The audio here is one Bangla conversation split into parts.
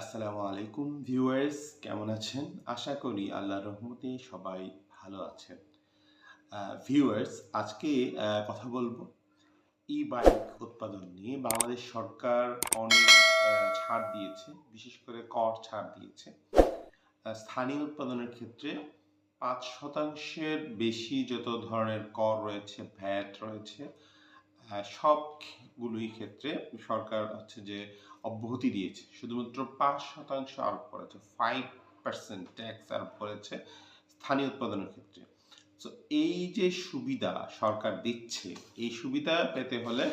আসসালামু আলাইকুম ভিউয়ার্স, কেমন আছেন? আশা করি আল্লাহর রহমতে সবাই ভালো আছেন। ভিউয়ার্স, আজকে কথা বলব ই বাইক উৎপাদন নিয়ে। বাংলাদেশ সরকার অনেক ছাড় দিয়েছে, বিশেষ করে কর ছাড় দিয়েছে। স্থানীয় উৎপাদনের ক্ষেত্রে পাঁচ শতাংশের বেশি যত ধরনের কর রয়েছে, ভ্যাট রয়েছে সবগুলোই ক্ষেত্রে সরকার হচ্ছে যে অব্যাহতি দিয়েছে। শুধুমাত্র পাঁচ শতাংশ আরোপ করেছে ফাইভ পার্সেন্ট ট্যাক্স আরোপ করেছে স্থানীয় উৎপাদনের ক্ষেত্রে। তো এই যে সুবিধা সরকার দিচ্ছে, এই সুবিধা পেতে হলে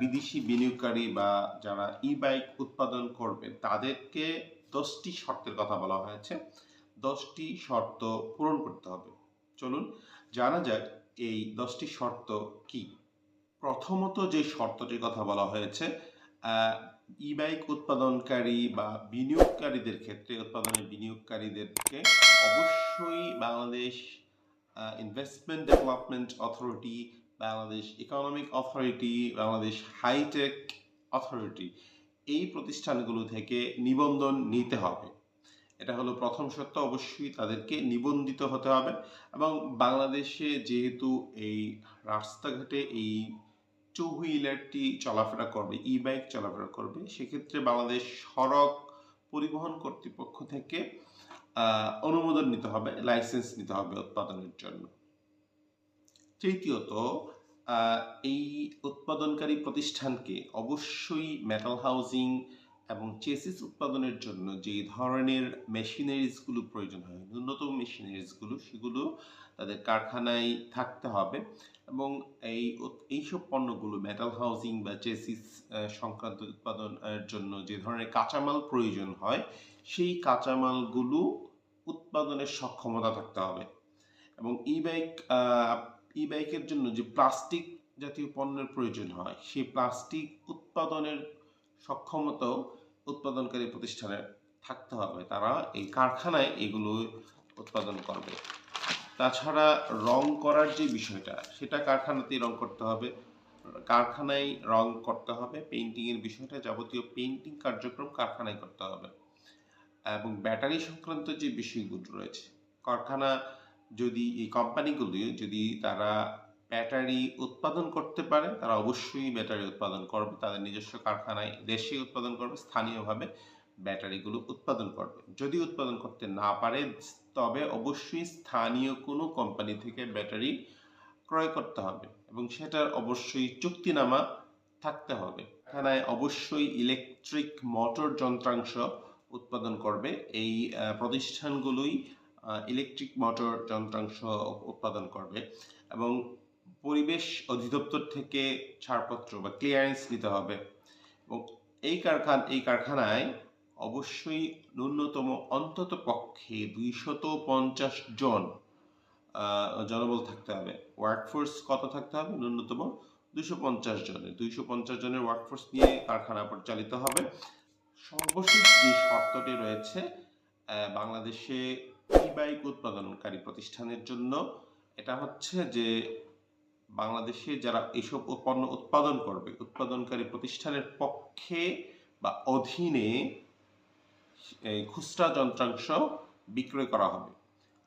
বিদেশি বিনিয়োগকারী বা যারা ই বাইক উৎপাদন করবে, তাদেরকে দশটি শর্তের কথা বলা হয়েছে। দশটি শর্ত পূরণ করতে হবে। চলুন, জানা যাক এই দশটি শর্ত কি। প্রথমত যে শর্তটির কথা বলা হয়েছে ই বাইক উৎপাদনকারী বা বিনিয়োগকারীদের ক্ষেত্রে উৎপাদনের বিনিয়োগকারীদেরকে অবশ্যই Bangladesh Investment Development Authority Bangladesh Economic Authority Bangladesh hitech authority এই প্রতিষ্ঠানগুলো থেকে নিবন্ধন নিতে হবে। এটা হলো প্রথম সত্য অবশ্যই তাদেরকে নিবন্ধিত হতে হবে এবং বাংলাদেশে যেহেতু এই রাস্তাঘাটে এই টু হুইলারটি চলাফেরা করবে ই বাইক চলাফেরা করবে, সেক্ষেত্রে বাংলাদেশ সড়ক পরিবহন কর্তৃপক্ষ থেকে অনুমোদন নিতে হবে লাইসেন্স নিতে হবে উৎপাদনের জন্য। তৃতীয়ত এই উৎপাদনকারী প্রতিষ্ঠানকে অবশ্যই মেটাল হাউজিং এবং চেসিস উৎপাদনের জন্য যে ধরনের মেশিনারিজগুলো প্রয়োজন হয়, ন্যূনতম মেশিনারিজগুলো, সেগুলো তাদের কারখানায় থাকতে হবে এবং এই এইসব পণ্যগুলো মেটাল হাউজিং বা চেসিস সংক্রান্ত উৎপাদনের জন্য যে ধরনের কাঁচামাল প্রয়োজন হয়, সেই কাঁচামালগুলো উৎপাদনের সক্ষমতা থাকতে হবে এবং ই বাইক ই বাইকের জন্য যে প্লাস্টিক জাতীয় পণ্যের প্রয়োজন হয়, সেই প্লাস্টিক উৎপাদনের সক্ষমতাও উৎপাদনকারী প্রতিষ্ঠানের থাকতে হবে। তারা এই কারখানায় এগুলো উৎপাদন করবে। তাছাড়া রং করার যে বিষয়টা, সেটা কারখানাতেই রং করতে হবে। কারখানায় রং করতে হবে পেইন্টিং এর বিষয়টা যাবতীয় পেন্টিং কার্যক্রম কারখানায় করতে হবে। এবং ব্যাটারি সংক্রান্ত যে বিষয়গুলো রয়েছে, কারখানা যদি, এই কোম্পানিগুলি যদি তারা ব্যাটারি উৎপাদন করতে পারে, তারা অবশ্যই ব্যাটারি উৎপাদন করবে, তাদের নিজস্ব কারখানায় দেশে উৎপাদন করবে, স্থানীয়ভাবে ব্যাটারিগুলো উৎপাদন করবে। যদি উৎপাদন করতে না পারে, তবে অবশ্যই স্থানীয় কোনো কোম্পানি থেকে ব্যাটারি ক্রয় করতে হবে এবং সেটার অবশ্যই চুক্তিনামা থাকতে হবে। কারখানায় অবশ্যই ইলেকট্রিক মোটর যন্ত্রাংশ উৎপাদন করবে, এই প্রতিষ্ঠানগুলোই ইলেকট্রিক মোটর যন্ত্রাংশ উৎপাদন করবে এবং পরিবেশ অধিদপ্তর থেকে ছাড়পত্র বা ক্লিয়ারেন্স নিতে হবে। এবং এই কারখান, এই কারখানায় অবশ্যই ন্যূনতম অন্তত পক্ষে দুইশত পঞ্চাশ জন জনবল থাকতে হবে। ওয়ার্কফোর্স কত থাকতে হবে? ন্যূনতম দুইশো পঞ্চাশ জনের। দুইশো পঞ্চাশ জনের ওয়ার্কফোর্স নিয়ে কারখানা পরিচালিত হবে। সর্বশেষ যে শর্তটি রয়েছে বাংলাদেশে ই বাইক উৎপাদনকারী প্রতিষ্ঠানের জন্য, এটা হচ্ছে যে বাংলাদেশে যারা এইসব পণ্য উৎপাদন করবে, উৎপাদনকারী প্রতিষ্ঠানের পক্ষে বা অধীনে খুচরা যন্ত্রাংশ বিক্রয় করা হবে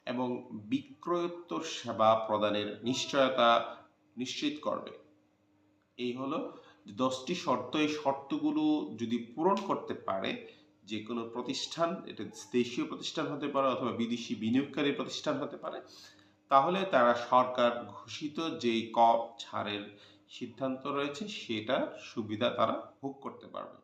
এবং বিক্রয়োত্তর সেবা প্রদানের নিশ্চয়তা নিশ্চিত করবে। এই হলো দশটি শর্ত। এই শর্তগুলো যদি পূরণ করতে পারে যে কোনো প্রতিষ্ঠান, এটা দেশীয় প্রতিষ্ঠান হতে পারে অথবা বিদেশি বিনিয়োগকারী প্রতিষ্ঠান হতে পারে তাহলে তারা সরকার ঘোষিত যেই কর ছাড়ের সিদ্ধান্ত রয়েছে, সেটার সুবিধা তারা ভোগ করতে পারবে।